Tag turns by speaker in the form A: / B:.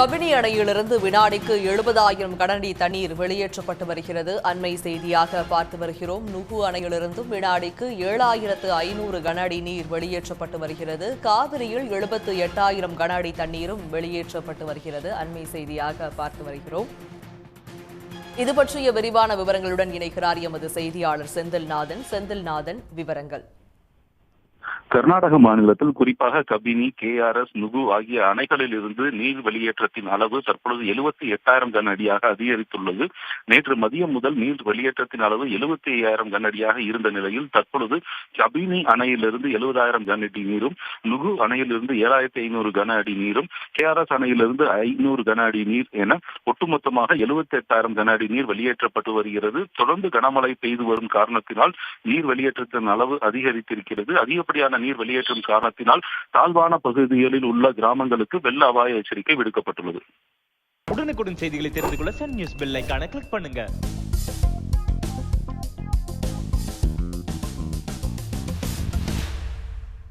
A: கபினி அணையிலிருந்து வினாடிக்கு எழுபதாயிரம் கனடி தண்ணீர் வெளியேற்றப்பட்டு வருகிறது. அண்மை செய்தியாக பார்த்து வருகிறோம். நுகு அணையிலிருந்தும் வினாடிக்கு ஏழாயிரத்து ஐநூறு கனஅடி நீர் வெளியேற்றப்பட்டு வருகிறது. காவிரியில் எழுபத்து எட்டாயிரம் கனஅடி தண்ணீரும் வெளியேற்றப்பட்டு வருகிறது. அண்மை செய்தியாக பார்த்து வருகிறோம். இது பற்றிய விரிவான விவரங்களுடன் இணைக்கிறார் எமது செய்தியாளர் செந்தில்நாதன். செந்தில்நாதன் விவரங்கள்.
B: கர்நாடக மாநிலத்தில் குறிப்பாக கபினி கேஆர்எஸ் நுகு ஆகிய அணைகளில் இருந்து நீர் வெளியேற்றத்தின் அளவு தற்பொழுது எழுபத்தி எட்டாயிரம் கன அடியாக அதிகரித்துள்ளது. நேற்று மதியம் முதல் நீர் வெளியேற்றத்தின் அளவு எழுபத்தி ஐயாயிரம் கன அடியாக இருந்த நிலையில் தற்பொழுது கபினி அணையிலிருந்து எழுபதாயிரம் கன அடி நீரும் நுகு அணையிலிருந்து ஏழாயிரத்தி ஐநூறு கன அடி நீரும் கேஆர்எஸ் அணையிலிருந்து ஐநூறு கன அடி நீர் என ஒட்டுமொத்தமாக எழுபத்தி எட்டாயிரம் கன அடி நீர் வெளியேற்றப்பட்டு வருகிறது. தொடர்ந்து கனமழை பெய்து வரும் காரணத்தினால் நீர் வெளியேற்றத்தின் அளவு அதிகரித்திருக்கிறது. அதிகப்படியான நீர் வெளியேற்றும் காரணத்தினால் தாழ்வான பகுதிகளில் உள்ள கிராமங்களுக்கு வெள்ள அபாய எச்சரிக்கை விடுக்கப்பட்டுள்ளது.
C: உடனுக்குடன் செய்திகளை தெரிந்து கொள்ள சன் நியூஸ் பெல் கிளிக் பண்ணுங்க.